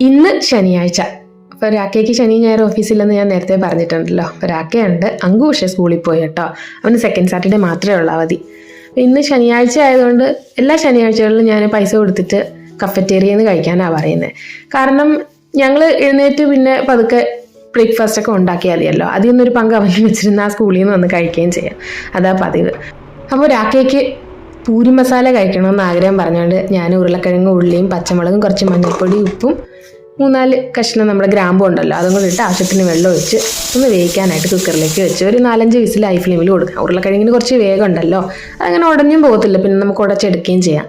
ഇന്ന് ശനിയാഴ്ച. അപ്പോൾ രാക്കയ്ക്ക് ശനി ഞായർ ഓഫീസിലെന്ന് ഞാൻ നേരത്തെ പറഞ്ഞിട്ടുണ്ടല്ലോ. അപ്പോൾ രാക്കയുണ്ട് അങ്കു പക്ഷേ സ്കൂളിൽ പോയി കേട്ടോ. അവന് സെക്കൻഡ് സാറ്റർഡേ മാത്രമേ ഉള്ളൂ അവധി. ഇന്ന് ശനിയാഴ്ച ആയതുകൊണ്ട് എല്ലാ ശനിയാഴ്ചകളിലും ഞാൻ പൈസ കൊടുത്തിട്ട് കഫറ്റേറിയെന്ന് കഴിക്കാനാണ് പറയുന്നത് കാരണം ഞങ്ങൾ എഴുന്നേറ്റ് പിന്നെ പതുക്കെ ബ്രേക്ക്ഫാസ്റ്റ് ഒക്കെ ഉണ്ടാക്കിയാൽ മതിയല്ലോ. അതിൽ നിന്നൊരു പങ്ക് അവന് വെച്ചിരുന്ന ആ സ്കൂളിൽ നിന്ന് വന്ന് കഴിക്കുകയും ചെയ്യാം. അതാ പതിവ്. അപ്പോൾ രാക്കയ്ക്ക് പൂരി മസാല കഴിക്കണമെന്ന് ആഗ്രഹം പറഞ്ഞുകൊണ്ട് ഞാൻ ഉരുളക്കിഴങ്ങ് ഉള്ളിയും പച്ചമുളകും കുറച്ച് മഞ്ഞൾപ്പൊടി ഉപ്പും മൂന്നാൽ കഷ്ണം നമ്മുടെ ഗ്രാമ്പും ഉണ്ടല്ലോ അതും കൂടി ഇട്ട് ആവശ്യത്തിന് വെള്ളം ഒഴിച്ച് ഒന്ന് വേവിക്കാനായിട്ട് കുക്കറിലേക്ക് വെച്ച് ഒരു നാലഞ്ച് വിസിൽ ഹൈ ഫ്ലെയിമിൽ കൊടുക്കാം. ഉരുളക്കിഴങ്ങിന് കുറച്ച് വേഗം ഉണ്ടല്ലോ അതങ്ങനെ ഉടഞ്ഞും പോകത്തില്ല പിന്നെ നമുക്ക് ഉടച്ചെടുക്കുകയും ചെയ്യാം.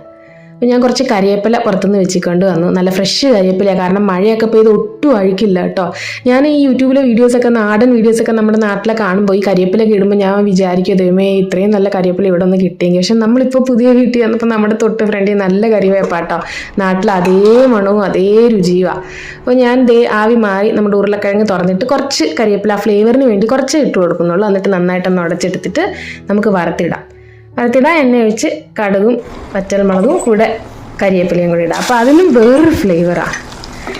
അപ്പോൾ ഞാൻ കുറച്ച് കരിയേപ്പില പുറത്തുനിന്ന് വെച്ചിക്കൊണ്ട് വന്നു. നല്ല ഫ്രഷ് കരിയേപ്പില കാരണം മഴയൊക്കെ പെയ്ത് ഒട്ടും അഴുക്കില്ല കേട്ടോ. ഞാൻ ഈ യൂട്യൂബിലെ വീഡിയോസൊക്കെ നാടൻ വീഡിയോസൊക്കെ നമ്മുടെ നാട്ടിലെ കാണുമ്പോൾ ഈ കരിയേപ്പിലൊക്കെ ഇടുമ്പോൾ ഞാൻ വിചാരിക്കും ദൈവമേ ഇത്രയും നല്ല കരിയേപ്പില ഇവിടെ ഒന്ന് കിട്ടിയെങ്കിൽ പക്ഷെ നമ്മളിപ്പോൾ പുതിയ വീട്ടിൽ വന്നപ്പോൾ നമ്മുടെ തൊട്ട് ഫ്രണ്ടിൽ നല്ല കറിവേപ്പാട്ടോ നാട്ടിൽ അതേ മണവും അതേ രുചിയുമാണ് അപ്പോൾ ഞാൻ ദേ ആവി മാറി നമ്മുടെ ഉരുളക്കിഴങ്ങ് തുറന്നിട്ട് കുറച്ച് കരിവേപ്പില ആ ഫ്ലേവറിന് വേണ്ടി കുറച്ച് ഇട്ട് കൊടുക്കുന്നുള്ളൂ. എന്നിട്ട് നന്നായിട്ടൊന്ന് ഉടച്ചെടുത്തിട്ട് നമുക്ക് വറുത്തിടാം. വറുത്തിടാൻ എണ്ണ ഒഴിച്ച് കടുകും പച്ചമുളകും കൂടെ കരിയേപ്പിലയും കൂടി ഇടാം. അപ്പോൾ അതിനും വേറൊരു ഫ്ലേവറാണ്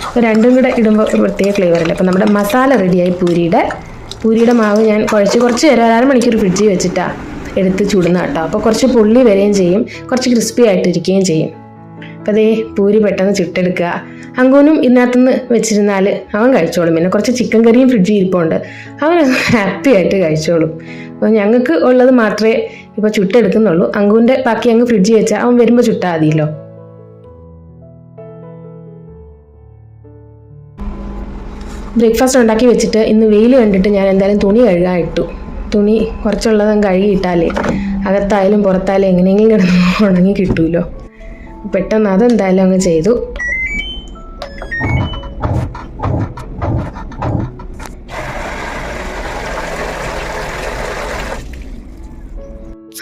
അപ്പോൾ രണ്ടും കൂടെ ഇടുമ്പോൾ ഒരു പ്രത്യേക ഫ്ലേവറല്ലേ അപ്പോൾ നമ്മുടെ മസാല റെഡിയായി പൂരിയുടെ. പൂരിയുടെ മാവ് ഞാൻ കുഴച്ച് കുറച്ച് നേരം ഒരു അരമണിക്കൂർ ഫ്രിഡ്ജിൽ വെച്ചിട്ടാണ് എടുത്ത് ചുടുന്ന കേട്ടോ. അപ്പോൾ കുറച്ച് പുള്ളി വരികയും ചെയ്യും. കുറച്ച് ക്രിസ്പി ആയിട്ടിരിക്കുകയും ചെയ്യും. അപ്പോൾ അതേ പൂരി പെട്ടെന്ന് ചുട്ടെടുക്കുക അങ്കൂനും ഇതിനകത്തുനിന്ന് വെച്ചിരുന്നാൽ അവൻ കഴിച്ചോളും. പിന്നെ കുറച്ച് ചിക്കൻ കറിയും ഫ്രിഡ്ജിൽ ഇരിപ്പുണ്ട്. അവൻ ഹാപ്പി ആയിട്ട് കഴിച്ചോളും. അപ്പോൾ ഞങ്ങൾക്ക് ഉള്ളത് മാത്രമേ ഇപ്പോൾ ചുട്ടെടുക്കുന്നുള്ളൂ. അങ്കുവിന്റെ ബാക്കി അങ്ങ് ഫ്രിഡ്ജിൽ വെച്ചാൽ അവൻ വരുമ്പോൾ ചുട്ടാൽ മതിയല്ലോ. ബ്രേക്ക്ഫാസ്റ്റ് ഉണ്ടാക്കി വെച്ചിട്ട് ഇന്ന് വെയിൽ കണ്ടിട്ട് ഞാൻ എന്തായാലും തുണി കഴുകാൻ ഇട്ടു. തുണി കുറച്ചുള്ളത് കഴുകിയിട്ടാലേ അകത്തായാലും പുറത്തായാലും എങ്ങനെയെങ്കിലും കിടന്ന് ഉണങ്ങി കിട്ടുമല്ലോ പെട്ടെന്ന് അതെന്തായാലും അങ്ങ് ചെയ്തു.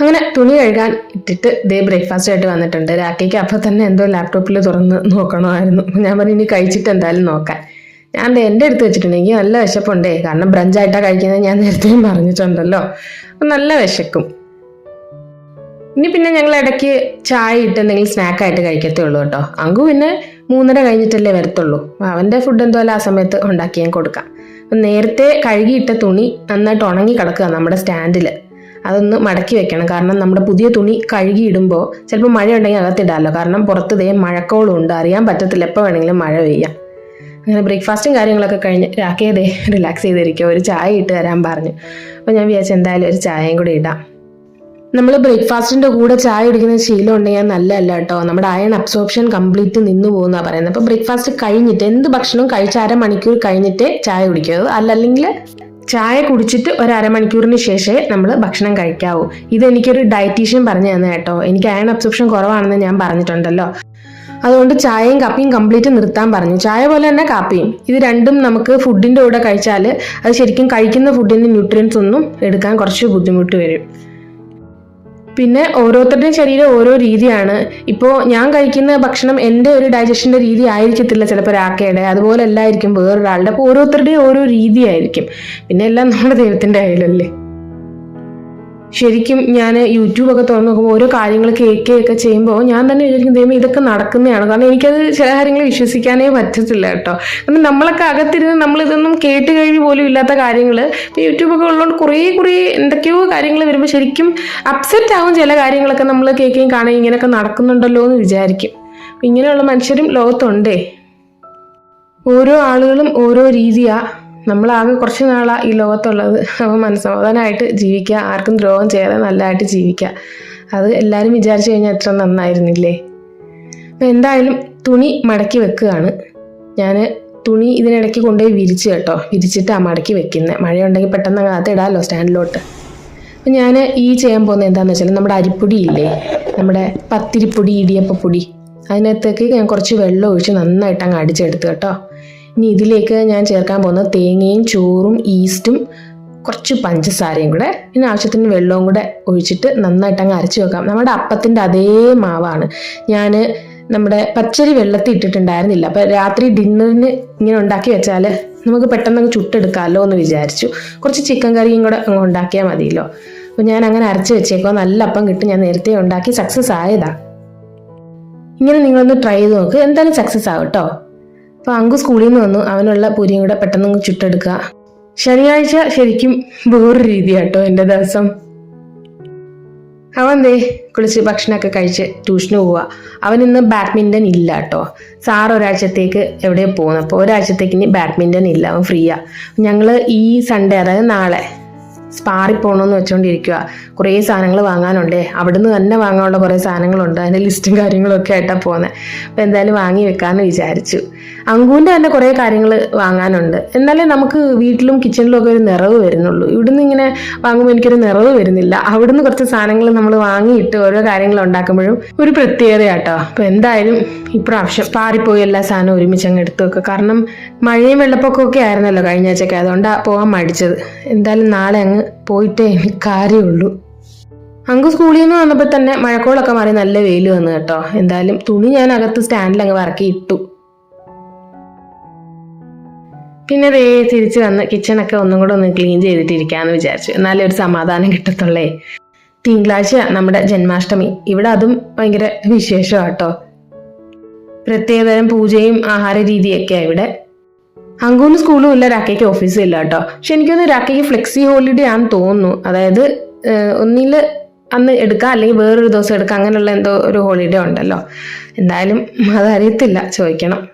അങ്ങനെ തുണി കഴുകാൻ ഇട്ടിട്ട് ദേ ബ്രേക്ക്ഫാസ്റ്റ് ആയിട്ട് വന്നിട്ടുണ്ട്. രാഖിക്ക് അപ്പം തന്നെ എന്തോ ലാപ്ടോപ്പിൽ തുറന്ന് നോക്കണമായിരുന്നു. ഞാൻ പറഞ്ഞു ഇനി കഴിച്ചിട്ട് എന്തായാലും നോക്കാൻ ഞാൻ എന്റെ അടുത്ത് വെച്ചിട്ടുണ്ടെങ്കിൽ നല്ല വിശപ്പുണ്ടേ. കാരണം ബ്രഞ്ചായിട്ടാണ് കഴിക്കുന്നത് ഞാൻ നേരത്തെയും പറഞ്ഞിട്ടുണ്ടല്ലോ. അപ്പം നല്ല വിശക്കും. ഇനി പിന്നെ ഞങ്ങൾ ഇടയ്ക്ക് ചായ ഇട്ട് എന്തെങ്കിലും സ്നാക്കായിട്ട് കഴിക്കത്തേ ഉള്ളൂ കേട്ടോ. അങ്കു പിന്നെ മൂന്നര കഴിഞ്ഞിട്ടല്ലേ വരത്തുള്ളൂ. അവന്റെ ഫുഡ് എന്തോലും ആ സമയത്ത് ഉണ്ടാക്കി ഞാൻ കൊടുക്കാം. അപ്പം നേരത്തെ കഴുകിയിട്ട തുണി നന്നായിട്ട് ഉണങ്ങി കിടക്കുക നമ്മുടെ സ്റ്റാൻഡിൽ അതൊന്ന് മടക്കി വെക്കണം. കാരണം നമ്മുടെ പുതിയ തുണി കഴുകിയിടുമ്പോൾ ചിലപ്പോൾ മഴ ഉണ്ടെങ്കിൽ അകത്തിടാമല്ലോ കാരണം പുറത്ത് ദേ മഴക്കോളും ഉണ്ട് അറിയാൻ പറ്റത്തില്ല എപ്പോൾ വേണമെങ്കിലും മഴ പെയ്യാം. അങ്ങനെ ബ്രേക്ക്ഫാസ്റ്റും കാര്യങ്ങളൊക്കെ കഴിഞ്ഞ് രാക്കേതേ റിലാക്സ് ചെയ്തിരിക്കുക ഒരു ചായ ഇട്ട് തരാൻ പറഞ്ഞു. അപ്പോൾ ഞാൻ വിചാരിച്ചു എന്തായാലും ഒരു ചായയും കൂടി ഇടാം. നമ്മൾ ബ്രേക്ക്ഫാസ്റ്റിന്റെ കൂടെ ചായ കുടിക്കുന്ന ശീലം ഉണ്ടെങ്കിൽ നല്ലതല്ല കേട്ടോ. നമ്മുടെ അയൺ അബ്സോർപ്ഷൻ കംപ്ലീറ്റ് നിന്ന് പോകുന്ന പറയുന്നത്. അപ്പോൾ ബ്രേക്ക്ഫാസ്റ്റ് കഴിഞ്ഞിട്ട് എന്ത് ഭക്ഷണവും കഴിച്ച അരമണിക്കൂർ കഴിഞ്ഞിട്ട് ചായ കുടിക്കുക അല്ലെങ്കിൽ ചായ കുടിച്ചിട്ട് ഒരു അരമണിക്കൂറിന് ശേഷമേ നമ്മൾ ഭക്ഷണം കഴിക്കാവൂ. ഇത് എനിക്കൊരു ഡയറ്റീഷ്യൻ പറഞ്ഞു തന്നെ കേട്ടോ. എനിക്ക് അയൺ അബ്സോപ്ഷൻ കുറവാണെന്ന് ഞാൻ പറഞ്ഞിട്ടുണ്ടല്ലോ. അതുകൊണ്ട് ചായയും കാപ്പിയും കംപ്ലീറ്റ് നിർത്താൻ പറഞ്ഞു. ചായ പോലെ തന്നെ കാപ്പിയും. ഇത് രണ്ടും നമുക്ക് ഫുഡിന്റെ കൂടെ കഴിച്ചാൽ അത് ശരിക്കും കഴിക്കുന്ന ഫുഡിന്റെ ന്യൂട്രിയൻസ് ഒന്നും എടുക്കാൻ കുറച്ച് ബുദ്ധിമുട്ട് വരും. പിന്നെ ഓരോരുത്തരുടെയും ശരീരം ഓരോ രീതിയാണ്. ഇപ്പോൾ ഞാൻ കഴിക്കുന്ന ഭക്ഷണം എന്റെ ഒരു ഡൈജഷന്റെ രീതി ആയിരിക്കത്തില്ല ചിലപ്പോൾ രാക്കയുടെ അതുപോലെ അല്ലായിരിക്കും വേറൊരാളുടെ. അപ്പോൾ ഓരോരുത്തരുടെയും ഓരോ രീതിയായിരിക്കും പിന്നെ എല്ലാം നമ്മുടെ ദൈവത്തിന്റെ കയ്യിലല്ലേ? ശരിക്കും ഞാൻ യൂട്യൂബൊക്കെ തുറന്നു നോക്കുമ്പോൾ ഓരോ കാര്യങ്ങൾ കേൾക്കുകയൊക്കെ ചെയ്യുമ്പോൾ ഞാൻ തന്നെ വിചാരിക്കും ദൈവം ഇതൊക്കെ നടക്കുന്നതാണ്. കാരണം എനിക്കത് ചില കാര്യങ്ങൾ വിശ്വസിക്കാനേ പറ്റത്തില്ല കേട്ടോ. കാരണം നമ്മളൊക്കെ അകത്തിരുന്ന് നമ്മളിതൊന്നും കേട്ട് കഴിഞ്ഞ് പോലും ഇല്ലാത്ത കാര്യങ്ങൾ ഇപ്പോൾ യൂട്യൂബൊക്കെ ഉള്ളതുകൊണ്ട് കുറേ കുറേ എന്തൊക്കെയോ കാര്യങ്ങൾ വരുമ്പോൾ ശരിക്കും അപ്സെറ്റ് ആവും ചില കാര്യങ്ങളൊക്കെ നമ്മൾ കേൾക്കുകയും കാണുകയും ഇങ്ങനെയൊക്കെ നടക്കുന്നുണ്ടല്ലോ എന്ന് വിചാരിക്കും. ഇങ്ങനെയുള്ള മനുഷ്യരും ലോകത്തുണ്ടേ. ഓരോ ആളുകളും ഓരോ രീതിയാ. നമ്മളാകെ കുറച്ച് നാളാ ഈ ലോകത്തുള്ളത്. അപ്പോൾ മനസ്സമാധാനമായിട്ട് ജീവിക്കുക ആർക്കും ദ്രോഹം ചെയ്യാതെ നല്ലതായിട്ട് ജീവിക്കുക അത് എല്ലാവരും വിചാരിച്ചു കഴിഞ്ഞാൽ എത്ര നന്നായിരുന്നില്ലേ? അപ്പോൾ എന്തായാലും തുണി മടക്കി വെക്കുകയാണ്. ഞാൻ തുണി ഇതിനിടയ്ക്ക് കൊണ്ടുപോയി വിരിച്ച് കേട്ടോ. വിരിച്ചിട്ടാണ് മടക്കി വെക്കുന്നത് മഴയുണ്ടെങ്കിൽ പെട്ടെന്ന് അകത്ത് ഇടാമല്ലോ സ്റ്റാൻഡിലോട്ട്. അപ്പം ഞാൻ ഈ ചെയ്യാൻ പോകുന്നത് എന്താണെന്ന് വെച്ചാൽ നമ്മുടെ അരിപ്പൊടി ഇല്ലേ? നമ്മുടെ പത്തിരിപ്പൊടി ഇടിയപ്പപ്പൊടി. അതിനകത്തേക്ക് ഞാൻ കുറച്ച് വെള്ളം ഒഴിച്ച് നന്നായിട്ട് അങ്ങ് അടിച്ചെടുത്ത് കേട്ടോ. ഇനി ഇതിലേക്ക് ഞാൻ ചേർക്കാൻ പോകുന്ന തേങ്ങയും ചോറും ഈസ്റ്റും കുറച്ച് പഞ്ചസാരയും കൂടെ ഇനി ആവശ്യത്തിന് വെള്ളവും കൂടെ ഒഴിച്ചിട്ട് നന്നായിട്ട് അങ്ങ് അരച്ച് വെക്കാം. നമ്മുടെ അപ്പത്തിന്റെ അതേ മാവാണ്. ഞാൻ നമ്മുടെ പച്ചരി വെള്ളത്തിൽ ഇട്ടിട്ടുണ്ടായിരുന്നില്ല. അപ്പോൾ രാത്രി ഡിന്നറിന് ഇങ്ങനെ ഉണ്ടാക്കി വെച്ചാൽ നമുക്ക് പെട്ടെന്ന് ചുട്ടെടുക്കാമല്ലോ എന്ന് വിചാരിച്ചു. കുറച്ച് ചിക്കൻ കറിയും കൂടെ അങ്ങ് ഉണ്ടാക്കിയാൽ മതിയല്ലോ. അപ്പോൾ ഞാൻ അങ്ങനെ അരച്ച് വെച്ചേക്കോ നല്ല അപ്പം കിട്ടും. ഞാൻ നേരത്തെ ഉണ്ടാക്കി. സക്സസ് ആയതാണ് ഇങ്ങനെ നിങ്ങളൊന്ന് ട്രൈ ചെയ്ത് നോക്ക്. എന്തായാലും സക്സസ് ആവും കേട്ടോ. അപ്പോൾ അങ്കു സ്കൂളിൽ നിന്ന് വന്നു. അവനുള്ള പൂരിയും കൂടെ പെട്ടെന്ന് ചുട്ടെടുക്ക ശനിയാഴ്ച ശരിക്കും വേറൊരു രീതിയാട്ടോ എന്റെ ദിവസം. അവൻ ദേ കുളിച്ച് ഭക്ഷണമൊക്കെ കഴിച്ച് ട്യൂഷന് പോവുക അവൻ ഇന്ന് ബാഡ്മിന്റൺ ഇല്ല കേട്ടോ സാർ ഒരാഴ്ചത്തേക്ക് എവിടെയോ പോകുന്നു? അപ്പോൾ ഒരാഴ്ചത്തേക്ക് ഇനി ബാഡ്മിന്റൺ ഇല്ല. അവൻ ഫ്രീയാ. ഞങ്ങൾ ഈ സൺഡേ അതായത് നാളെ സ്പാറി പോകണമെന്ന് വെച്ചുകൊണ്ടിരിക്കുക കുറേ സാധനങ്ങൾ വാങ്ങാനുണ്ടേ. അവിടുന്ന് തന്നെ വാങ്ങാനുള്ള കുറേ സാധനങ്ങളുണ്ട്. അതിന്റെ ലിസ്റ്റും കാര്യങ്ങളൊക്കെ ആയിട്ടാണ് പോകുന്നത് അപ്പോൾ എന്തായാലും വാങ്ങി വെക്കാമെന്ന് വിചാരിച്ചു. അങ്കൂന്റെ തന്നെ കുറേ കാര്യങ്ങൾ വാങ്ങാനുണ്ട്. എന്നാലേ നമുക്ക് വീട്ടിലും കിച്ചണിലും ഒക്കെ ഒരു നിറവ് വരുന്നുള്ളൂ. ഇവിടുന്ന് ഇങ്ങനെ വാങ്ങുമ്പോൾ എനിക്കൊരു നിറവ് വരുന്നില്ല. അവിടുന്ന് കുറച്ച് സാധനങ്ങൾ നമ്മൾ വാങ്ങിയിട്ട് ഓരോ കാര്യങ്ങൾ ഉണ്ടാക്കുമ്പോഴും ഒരു പ്രത്യേകതയാട്ടോ. അപ്പോൾ എന്തായാലും ഇപ്രാവശ്യം പാറിപ്പോയി എല്ലാ സാധനവും ഒരുമിച്ച് അങ്ങ് എടുത്തു വെക്കുക. കാരണം മഴയും വെള്ളപ്പൊക്കമൊക്കെ ആയിരുന്നല്ലോ കഴിഞ്ഞ ആഴ്ചയൊക്കെ. അതുകൊണ്ടാണ് പോകാൻ മടിച്ചത്. എന്തായാലും നാളെ അങ്ങ് പോയിട്ടേ കാര്യമുള്ളൂ. അങ്കു സ്കൂളിൽ നിന്ന് വന്നപ്പോൾ തന്നെ മഴക്കോളൊക്കെ മാറി നല്ല വെയിൽ വന്നു കേട്ടോ. എന്തായാലും തുണി ഞാൻ അകത്ത് സ്റ്റാൻഡിൽ അങ്ങ് വറക്കി ഇട്ടു. പിന്നെ ദേ തിരിച്ച് വന്ന് കിച്ചണൊക്കെ ഒന്നും കൂടെ ഒന്ന് ക്ലീൻ ചെയ്തിട്ടിരിക്കാമെന്ന് വിചാരിച്ചു. എന്നാലേ ഒരു സമാധാനം കിട്ടത്തുള്ളേ. തിങ്കളാഴ്ച നമ്മുടെ ജന്മാഷ്ടമി. ഇവിടെ അതും ഭയങ്കര വിശേഷമാണ് കേട്ടോ. പ്രത്യേകതരം പൂജയും ആഹാര രീതിയൊക്കെയാണ് ഇവിടെ. അങ്കൂന്ന് സ്കൂളും ഇല്ല രാക്കയ്ക്ക് ഓഫീസും ഇല്ല കേട്ടോ. പക്ഷെ എനിക്കൊന്ന് രാക്കയ്ക്ക് ഫ്ലെക്സി ഹോളിഡേ ആണെന്ന് തോന്നുന്നു. അതായത് ഒന്നിൽ അന്ന് എടുക്കാം അല്ലെങ്കിൽ വേറൊരു ദിവസം എടുക്കാം അങ്ങനെയുള്ള എന്തോ ഒരു ഹോളിഡേ ഉണ്ടല്ലോ. എന്തായാലും അതറിയത്തില്ല ചോദിക്കണം.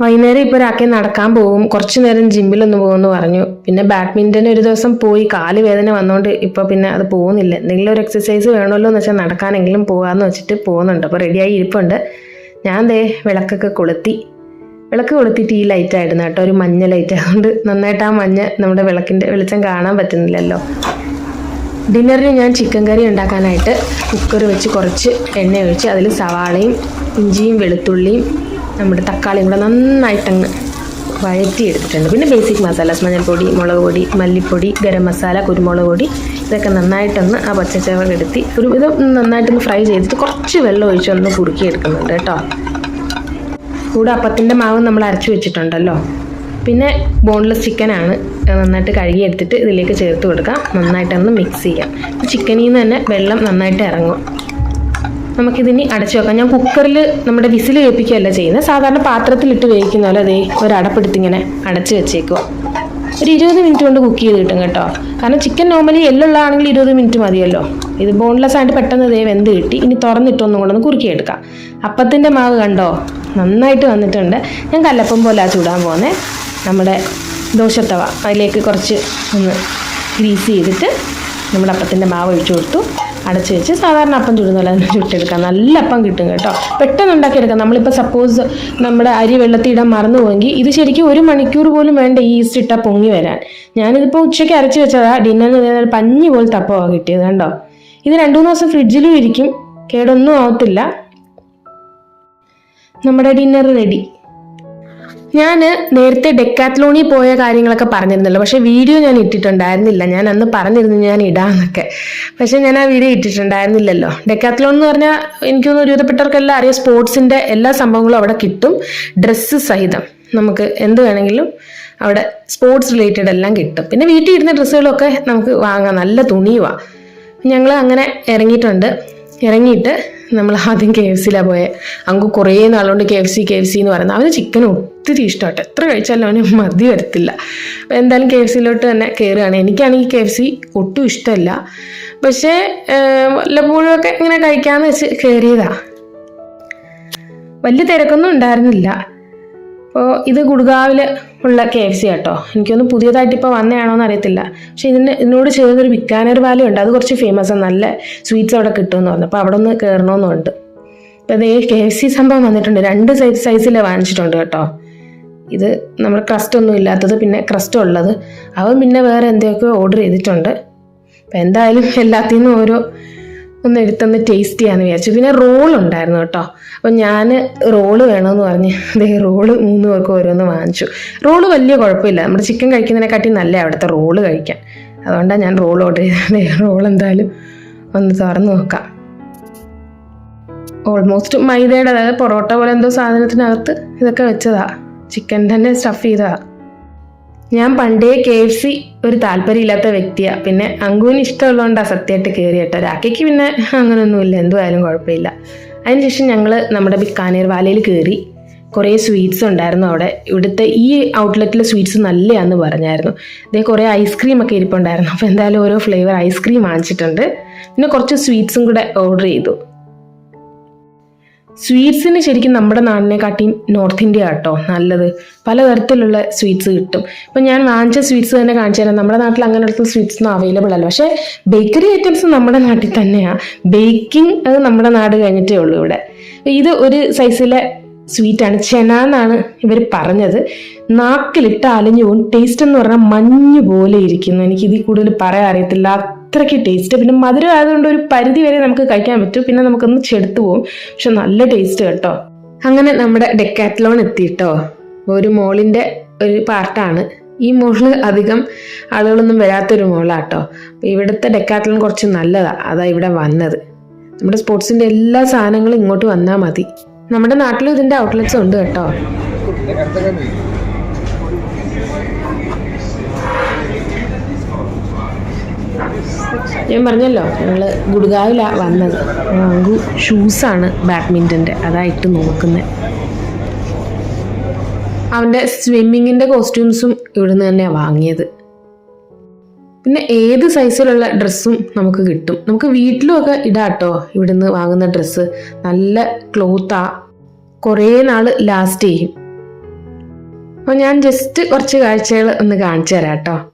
വൈകുന്നേരം ഇപ്പോൾ രാക്കെ നടക്കാൻ പോകും. കുറച്ചു നേരം ജിമ്മിലൊന്ന് പോകുമെന്ന് പറഞ്ഞു. പിന്നെ ബാഡ്മിന്റൺ ഒരു ദിവസം പോയി കാൽ വേദന വന്നുകൊണ്ട് ഇപ്പോൾ പിന്നെ അത് പോകുന്നില്ല. എന്തെങ്കിലും ഒരു എക്സസൈസ് വേണമല്ലോ എന്ന് വെച്ചാൽ നടക്കാനെങ്കിലും പോകാമെന്ന് വെച്ചിട്ട് പോകുന്നുണ്ട്. അപ്പോൾ റെഡിയായി ഇരിപ്പുണ്ട്. ഞാൻ ദേ വിളക്കൊക്കെ കൊളുത്തി. വിളക്ക് കൊളുത്തിട്ട് ഈ ലൈറ്റ് ആയിരുന്നു കേട്ടോ. ഒരു മഞ്ഞ ലൈറ്റ് അതുകൊണ്ട് നന്നായിട്ട് ആ മഞ്ഞ നമ്മുടെ വിളക്കിന്റെ വെളിച്ചം കാണാൻ പറ്റുന്നില്ലല്ലോ. ഡിന്നറിന് ഞാൻ ചിക്കൻ കറി ഉണ്ടാക്കാനായിട്ട് കുക്കർ വെച്ച് കുറച്ച് എണ്ണ ഒഴിച്ച് അതിൽ സവാളയും ഇഞ്ചിയും വെളുത്തുള്ളിയും നമ്മുടെ തക്കാളിയും കൂടെ നന്നായിട്ടങ്ങ് വഴറ്റിയെടുത്തിട്ടുണ്ട്. പിന്നെ ബേസിക് മസാലാസ് മഞ്ഞൾപ്പൊടി മുളക് പൊടി മല്ലിപ്പൊടി ഗരം മസാല കുരുമുളക് പൊടി ഇതൊക്കെ നന്നായിട്ടൊന്ന് ആ പച്ചച്ചവ എടുത്തി ഒരു ഇത് നന്നായിട്ടൊന്ന് ഫ്രൈ ചെയ്തിട്ട് കുറച്ച് വെള്ളം ഒഴിച്ചൊന്ന് കുറുക്കി എടുക്കുന്നുണ്ട് കേട്ടോ. കൂടെ അപ്പത്തിന്റെ മാവ് നമ്മൾ അരച്ച് വെച്ചിട്ടുണ്ടല്ലോ. പിന്നെ ബോൺലെസ് ചിക്കനാണ് നന്നായിട്ട് കഴുകി എടുത്തിട്ട് ഇതിലേക്ക് ചേർത്ത് കൊടുക്കാം. നന്നായിട്ടൊന്ന് മിക്സ് ചെയ്യാം. ചിക്കനിൽ നിന്ന് തന്നെ വെള്ളം നന്നായിട്ട് ഇറങ്ങും. നമുക്കിതിനി അടച്ചു വെക്കാം. ഞാൻ കുക്കറിൽ നമ്മുടെ വിസിൽ കേൾപ്പിക്കുകയല്ല ചെയ്യുന്നത്. സാധാരണ പാത്രത്തിലിട്ട് വേവിക്കുന്ന പോലെ അതേ ഒരടപ്പെടുത്തിങ്ങനെ അടച്ച് വെച്ചേക്കുക ഒരു ഇരുപത് മിനിറ്റ് കൊണ്ട് കുക്ക് ചെയ്ത് കിട്ടും കേട്ടോ. കാരണം ചിക്കൻ നോർമലി എല്ലുള്ളതാണെങ്കിൽ ഇരുപത് മിനിറ്റ് മതിയല്ലോ. ഇത് ബോൺലെസ് ആയിട്ട് പെട്ടെന്ന് ദേ വെന്ത് കിട്ടി. ഇനി തുറന്നിട്ടൊന്നും കൂടെ ഒന്ന് കുറുക്കിയെടുക്കാം അപ്പത്തിന്റെ മാവ് കണ്ടോ? നന്നായിട്ട് വന്നിട്ടുണ്ട്. ഞാൻ കല്ലപ്പം പോലെ ആ ചൂടാൻ പോകുന്നത് നമ്മുടെ ദോശത്തവ അതിലേക്ക് കുറച്ച് ഒന്ന് ഗ്രീസ് ചെയ്തിട്ട് നമ്മുടെ അപ്പത്തിന്റെ മാവ് ഒഴിച്ചു കൊടുത്തു. അടച്ച് വെച്ച് സാധാരണ അപ്പം ചുടുന്ന പോലെ തന്നെ ചുട്ടെടുക്കാം. നല്ല അപ്പം കിട്ടും കേട്ടോ. പെട്ടെന്ന് ഉണ്ടാക്കിയെടുക്കാം. നമ്മളിപ്പോൾ സപ്പോസ് നമ്മുടെ അരി വെള്ളത്തിൽ ഇടാൻ മറന്നു പോയെങ്കിൽ ഇത് ശരിക്കും ഒരു മണിക്കൂർ പോലും വേണ്ട ഈ ഈസ്റ്റ് ഇട്ടാൽ പൊങ്ങി വരാൻ. ഞാനിതിപ്പോൾ ഉച്ചയ്ക്ക് അരച്ച് വെച്ചതാ. ഡിന്നറിന് ഇതേപോലെ പഞ്ഞി പോലത്തെ അപ്പമാണ് കിട്ടിയത് കണ്ടോ? ഇത് രണ്ടു മൂന്ന് ദിവസം ഫ്രിഡ്ജിലും ഇരിക്കും. കേടൊന്നും ആവത്തില്ല. നമ്മുടെ ഡിന്നർ റെഡി. ഞാൻ നേരത്തെ ഡെക്കാത്ലോണിൽ പോയ കാര്യങ്ങളൊക്കെ പറഞ്ഞിരുന്നല്ലോ. പക്ഷേ വീഡിയോ ഞാൻ ഇട്ടിട്ടുണ്ടായിരുന്നില്ല. ഞാൻ അന്ന് പറഞ്ഞിരുന്നു ഞാൻ ഇടാന്നൊക്കെ. പക്ഷേ ഞാൻ ആ വീഡിയോ ഇട്ടിട്ടുണ്ടായിരുന്നില്ലല്ലോ. ഡെക്കാത്ലോൺ എന്ന് പറഞ്ഞാൽ എനിക്കൊന്ന് ഒരുവിധപ്പെട്ടവർക്കെല്ലാം അറിയാം സ്പോർട്സിന്റെ എല്ലാ സംഭവങ്ങളും അവിടെ കിട്ടും. ഡ്രസ്സ് സഹിതം നമുക്ക് എന്ത് വേണമെങ്കിലും അവിടെ സ്പോർട്സ് റിലേറ്റഡ് എല്ലാം കിട്ടും. പിന്നെ വീട്ടിൽ ഇരുന്ന ഡ്രസ്സുകളൊക്കെ നമുക്ക് വാങ്ങാം. നല്ല തുണിയുമാണ് ഞങ്ങൾ അങ്ങനെ ഇറങ്ങിയിട്ടുണ്ട്. ഇറങ്ങിയിട്ട് നമ്മൾ ആദ്യം കെ എഫ് സിയിലാണ് പോയത് അങ്ങ് കുറേ നാളുകൊണ്ട് K F C K F C എന്ന് പറയുന്നത്. അവന് ചിക്കൻ ഒത്തിരി ഇഷ്ടമായിട്ട് എത്ര കഴിച്ചാലും അവന് മതി വരത്തില്ല. അപ്പോൾ എന്തായാലും കെ എഫ് സിയിലോട്ട് തന്നെ കയറുകയാണ് എനിക്കാണെങ്കിൽ കെ എഫ് സി ഒട്ടും ഇഷ്ടമല്ല. പക്ഷേ വല്ലപ്പോഴുമൊക്കെ ഇങ്ങനെ കഴിക്കാമെന്ന് വെച്ച് കയറിയതാണ് വലിയ തിരക്കൊന്നും ഉണ്ടായിരുന്നില്ല. അപ്പോൾ ഇത് ഗുഡ്ഗാവിൽ ഉള്ള കെ എഫ് സി കേട്ടോ എനിക്കൊന്ന് പുതിയതായിട്ട് ഇപ്പോൾ വന്നതാണോ എന്ന് അറിയത്തില്ല. പക്ഷേ ഇതിന് ഇതിനോട് ചേർന്നൊരു ബിക്കാനർ വാലി ഉണ്ട്. അത് കുറച്ച് ഫേമസ് ആണ് നല്ല സ്വീറ്റ്സ് അവിടെ കിട്ടുമെന്ന് പറഞ്ഞു. അപ്പോൾ അവിടെ ഒന്ന് കയറണമെന്നുണ്ട് അപ്പോൾ അതേ കെ എഫ് സി സംഭവം വന്നിട്ടുണ്ട്. രണ്ട് സൈസ് സൈസിൽ വാങ്ങിച്ചിട്ടുണ്ട് കേട്ടോ. ഇത് നമ്മൾ ക്രസ്റ്റ് ഒന്നും ഇല്ലാത്തത് പിന്നെ ക്രസ്റ്റ് ഉള്ളത്. അവൻ പിന്നെ വേറെ എന്തൊക്കെയോ ഓർഡർ ചെയ്തിട്ടുണ്ട്. അപ്പോൾ എന്തായാലും എല്ലാത്തിൽ നിന്നും ഓരോ ഒന്ന് എടുത്തൊന്ന് ടേസ്റ്റ് ചെയ്യാന്ന് വിചാരിച്ചു. പിന്നെ റോൾ ഉണ്ടായിരുന്നു കേട്ടോ. അപ്പോൾ ഞാൻ റോൾ വേണമെന്ന് പറഞ്ഞ് അതേ റോൾ മൂന്ന് പേർക്ക് ഓരോന്ന് വാങ്ങിച്ചു. റോൾ വലിയ കുഴപ്പമില്ല. നമ്മുടെ ചിക്കൻ കഴിക്കുന്നതിനെക്കാട്ടി നല്ല അവിടുത്തെ റോൾ കഴിക്കാൻ. അതുകൊണ്ടാണ് ഞാൻ റോൾ ഓർഡർ ചെയ്തത്. റോൾ എന്തായാലും ഒന്ന് തുറന്ന് നോക്കാം. ഓൾമോസ്റ്റ് മൈദയുടെ അതായത് പൊറോട്ട പോലെ എന്തോ സാധനത്തിനകത്ത് ഇതൊക്കെ വെച്ചതാ. ചിക്കൻ തന്നെ സ്റ്റഫ് ചെയ്തതാ. ഞാൻ പണ്ടേ കെ എഫ് സി ഒരു താല്പര്യമില്ലാത്ത വ്യക്തിയാണ് പിന്നെ അങ്കുവിന് ഇഷ്ടമുള്ളതുകൊണ്ടാണ് സത്യമായിട്ട് കയറി കേട്ടോ. രാക്കയ്ക്ക് പിന്നെ അങ്ങനെയൊന്നുമില്ല എന്തുമായാലും കുഴപ്പമില്ല. അതിനുശേഷം ഞങ്ങൾ നമ്മുടെ ബിക്കാനീർ വാലയിൽ കയറി കുറേ സ്വീറ്റ്സ് ഉണ്ടായിരുന്നു അവിടെ. ഇവിടുത്തെ ഈ ഔട്ട്ലെറ്റിലെ സ്വീറ്റ്സ് നല്ലതാന്ന് പറഞ്ഞായിരുന്നു. ഇതേ കുറേ ഐസ്ക്രീം ഒക്കെ ഇരിപ്പുണ്ടായിരുന്നു. അപ്പോൾ എന്തായാലും ഓരോ ഫ്ലേവർ ഐസ്ക്രീം വാങ്ങിച്ചിട്ടുണ്ട്. പിന്നെ കുറച്ച് സ്വീറ്റ്സും കൂടെ ഓർഡർ ചെയ്തു. സ്വീറ്റ്സിന് ശരിക്കും നമ്മുടെ നാടിനെക്കാട്ടിയും നോർത്ത് ഇന്ത്യ കേട്ടോ നല്ലത്. പലതരത്തിലുള്ള സ്വീറ്റ്സ് കിട്ടും. ഇപ്പം ഞാൻ വാങ്ങിച്ച സ്വീറ്റ്സ് തന്നെ കാണിച്ചു തരാം. നമ്മുടെ നാട്ടിൽ അങ്ങനത്തെ സ്വീറ്റ്സ് ഒന്നും അവൈലബിൾ അല്ല. പക്ഷേ ബേക്കറി ഐറ്റംസ് നമ്മുടെ നാട്ടിൽ തന്നെയാണ് ബേക്കിംഗ് അത് നമ്മുടെ നാട് കഴിഞ്ഞിട്ടേ ഉള്ളൂ ഇവിടെ. ഇത് ഒരു സൈസിലെ സ്വീറ്റാണ് ചെന എന്നാണ് ഇവർ പറഞ്ഞത്. നാക്കിലിട്ട് അലിഞ്ഞു പോകും ടേസ്റ്റ് എന്ന് പറഞ്ഞാൽ മഞ്ഞ് പോലെ ഇരിക്കുന്നു. എനിക്ക് ഇതിൽ കൂടുതൽ പറയാൻ അറിയത്തില്ല. അത്രയ്ക്ക് ടേസ്റ്റ് പിന്നെ മധുരം ആയതുകൊണ്ട് ഒരു പരിധി വരെ നമുക്ക് കഴിക്കാൻ പറ്റും. പിന്നെ നമുക്കൊന്ന് ചെടുത്തു പോകും പക്ഷെ നല്ല ടേസ്റ്റ് കേട്ടോ. അങ്ങനെ നമ്മുടെ ഡെക്കാറ്റ്ലോൺ എത്തിയിട്ടോ ഒരു മോളിന്റെ ഒരു പാർട്ടാണ് ഈ മോൾ അധികം ആളുകളൊന്നും വരാത്തൊരു മോളാട്ടോ. അപ്പോൾ ഇവിടുത്തെ ഡെക്കാറ്റ്ലോൺ കുറച്ച് നല്ലതാണ് അതാ ഇവിടെ വന്നത്. നമ്മുടെ സ്പോർട്സിന്റെ എല്ലാ സാധനങ്ങളും ഇങ്ങോട്ട് വന്നാൽ മതി. നമ്മുടെ നാട്ടിലും ഇതിന്റെ ഔട്ട്ലെറ്റ്സ് ഉണ്ട് കേട്ടോ. ഞാൻ പറഞ്ഞല്ലോ ഞങ്ങൾ ഗുഡ്ഗാവിലാണ് വന്നത്. അങ്കു ഷൂസാണ് ബാഡ്മിന്റന്റെ അതായിട്ട് നോക്കുന്നത് അവന്റെ സ്വിമ്മിങ്ങിന്റെ കോസ്റ്റ്യൂംസും ഇവിടുന്ന് തന്നെയാണ് വാങ്ങിയത്. പിന്നെ ഏത് സൈസിലുള്ള ഡ്രസ്സും നമുക്ക് കിട്ടും. നമുക്ക് വീട്ടിലുമൊക്കെ ഇടാട്ടോ. ഇവിടുന്ന് വാങ്ങുന്ന ഡ്രസ്സ് നല്ല ക്ലോത്താ കുറേ നാൾ ലാസ്റ്റ് ചെയ്യും. അപ്പോൾ ഞാൻ ജസ്റ്റ് കുറച്ച് കാഴ്ചകൾ ഒന്ന് കാണിച്ചു തരാം കേട്ടോ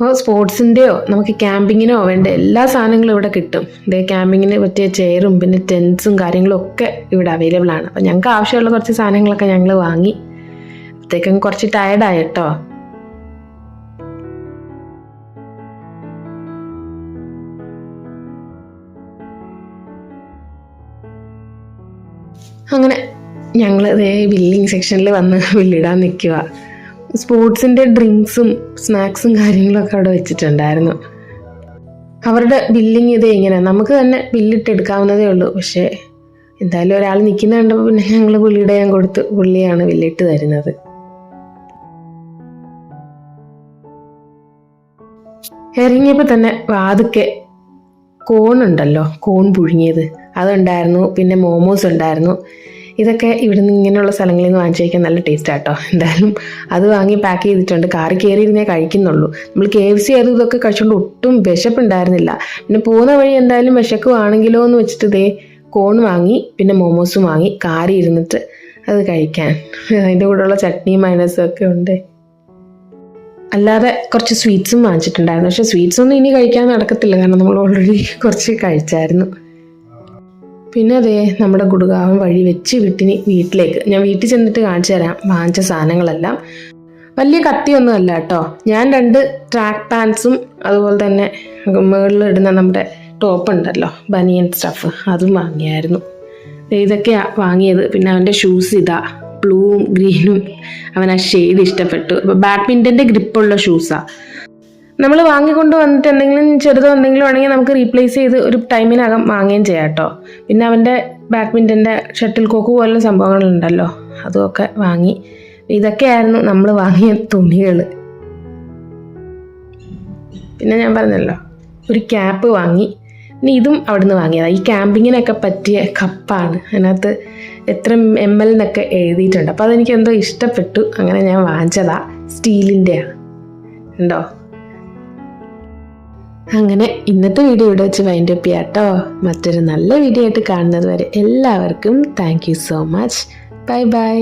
അപ്പോൾ സ്പോർട്സിന്റെയോ നമുക്ക് ക്യാമ്പിങ്ങിനോ വേണ്ട എല്ലാ സാധനങ്ങളും ഇവിടെ കിട്ടും. ഇതേ ക്യാമ്പിങ്ങിന് പറ്റിയ ചെയറും പിന്നെ ടെൻസും കാര്യങ്ങളും ഒക്കെ ഇവിടെ അവൈലബിൾ ആണ്. അപ്പോൾ ഞങ്ങൾക്ക് ആവശ്യമുള്ള കുറച്ച് സാധനങ്ങളൊക്കെ ഞങ്ങൾ വാങ്ങി. അപ്പോഴത്തേക്കും കുറച്ച് ടയർഡായി കേട്ടോ. അങ്ങനെ ഞങ്ങൾ ഇതേ ബില്ലിംഗ് സെക്ഷനിൽ വന്ന് ബില്ലിടാൻ നിൽക്കുക സ്പോർട്സിന്റെ ഡ്രിങ്ക്സും സ്നാക്സും കാര്യങ്ങളൊക്കെ അവിടെ വെച്ചിട്ടുണ്ടായിരുന്നു. അവരുടെ ബില്ലിങ് ഇത് ഇങ്ങനെ നമുക്ക് തന്നെ ബില്ലിട്ടെടുക്കാവുന്നതേ ഉള്ളൂ. പക്ഷേ എന്തായാലും ഒരാൾ നിൽക്കുന്ന കണ്ടപ്പോൾ പിന്നെ ഞങ്ങൾ പുള്ളിയുടെ ഞാൻ കൊടുത്ത്. പുള്ളിയാണ് ബില്ലിട്ട് തരുന്നത്. ഇറങ്ങിയപ്പോൾ തന്നെ വാതുക്കെ കോൺ ഉണ്ടല്ലോ കോൺ പുഴുങ്ങിയത്. അതുണ്ടായിരുന്നു. പിന്നെ മോമോസ് ഉണ്ടായിരുന്നു ഇതൊക്കെ ഇവിടുന്ന് ഇങ്ങനെയുള്ള സ്ഥലങ്ങളിൽ നിന്ന് വാങ്ങിച്ചു കഴിക്കാൻ നല്ല ടേസ്റ്റ് ആട്ടോ. എന്തായാലും അത് വാങ്ങി പാക്ക് ചെയ്തിട്ടുണ്ട്. കാറി കാറിൽ കയറിയിരുന്നേ കഴിക്കുന്നുള്ളൂ. നമ്മൾ കെ എഫ് സി അതും ഇതൊക്കെ കഴിച്ചുകൊണ്ട് ഒട്ടും വിശപ്പുണ്ടായിരുന്നില്ല. പിന്നെ പോകുന്ന വഴി എന്തായാലും വിശക്കുവാണെങ്കിലോ എന്ന് വെച്ചിട്ട് ഇതേ കോൺ വാങ്ങി പിന്നെ മോമോസും വാങ്ങി കാറി ഇരുന്നിട്ട് അത് കഴിക്കാൻ. അതിന്റെ കൂടെയുള്ള ചട്നിയും മൈനസും ഒക്കെ ഉണ്ട്. അല്ലാതെ കുറച്ച് സ്വീറ്റ്സും വാങ്ങിച്ചിട്ടുണ്ടായിരുന്നു. പക്ഷേ സ്വീറ്റ്സ് ഒന്നും ഇനി കഴിക്കാൻ നടക്കത്തില്ല. കാരണം നമ്മൾ ഓൾറെഡി കുറച്ച് കഴിച്ചായിരുന്നു. പിന്നെ അതേ നമ്മുടെ ഗുഡ്ഗാവൻ വഴി വെച്ച് വിട്ടിനി വീട്ടിലേക്ക്. ഞാൻ വീട്ടിൽ ചെന്നിട്ട് കാണിച്ചു തരാം വാങ്ങിച്ച സാധനങ്ങളെല്ലാം. വലിയ കത്തിയൊന്നും അല്ല കേട്ടോ. ഞാൻ രണ്ട് ട്രാക്ക് പാൻസും അതുപോലെ തന്നെ മുകളിൽ ഇടുന്ന നമ്മുടെ ടോപ്പ് ഉണ്ടല്ലോ ബനിയൻ സ്റ്റഫ് അതും വാങ്ങിയായിരുന്നു. ദേ ഇതൊക്കെയാ വാങ്ങിയത്. പിന്നെ അവന്റെ ഷൂസ് ഇതാ ബ്ലൂവും ഗ്രീനും അവൻ ആ ഷെയ്ഡ് ഇഷ്ടപ്പെട്ടു. അപ്പോൾ ബാഡ്മിന്റന്റെ ഗ്രിപ്പുള്ള ഷൂസാണ് നമ്മൾ വാങ്ങിക്കൊണ്ട് വന്നിട്ട് എന്തെങ്കിലും ചെറുതോ എന്തെങ്കിലും ആണെങ്കിൽ നമുക്ക് റീപ്ലേസ് ചെയ്ത് ഒരു ടൈമിനകം വാങ്ങുകയും ചെയ്യാം കേട്ടോ. പിന്നെ അവന്റെ ബാഡ്മിന്റന്റെ ഷട്ടിൽ കോക്ക് പോലുള്ള സംഭവങ്ങളുണ്ടല്ലോ അതുമൊക്കെ വാങ്ങി. ഇതൊക്കെയായിരുന്നു നമ്മൾ വാങ്ങിയ തുണികൾ പിന്നെ ഞാൻ പറഞ്ഞല്ലോ ഒരു ക്യാപ്പ് വാങ്ങി. പിന്നെ ഇതും അവിടുന്ന് വാങ്ങിയതാണ് ഈ ക്യാമ്പിങ്ങിനൊക്കെ പറ്റിയ കപ്പാണ്. അതിനകത്ത് എത്ര എം എൽ എന്നൊക്കെ എഴുതിയിട്ടുണ്ട്. അപ്പോൾ അതെനിക്ക് എന്തോ ഇഷ്ടപ്പെട്ടു. അങ്ങനെ ഞാൻ വാങ്ങിച്ചതാണ് സ്റ്റീലിന്റെയാണ് ഉണ്ടോ? അങ്ങനെ ഇന്നത്തെ വീഡിയോ ഇവിടെ വെച്ച് വൈൻഡ് അപ്പ് ചെയ്യാം കേട്ടോ മറ്റൊരു നല്ല വീഡിയോ ആയിട്ട് കാണുന്നത് വരെ എല്ലാവർക്കും thank so much bye bye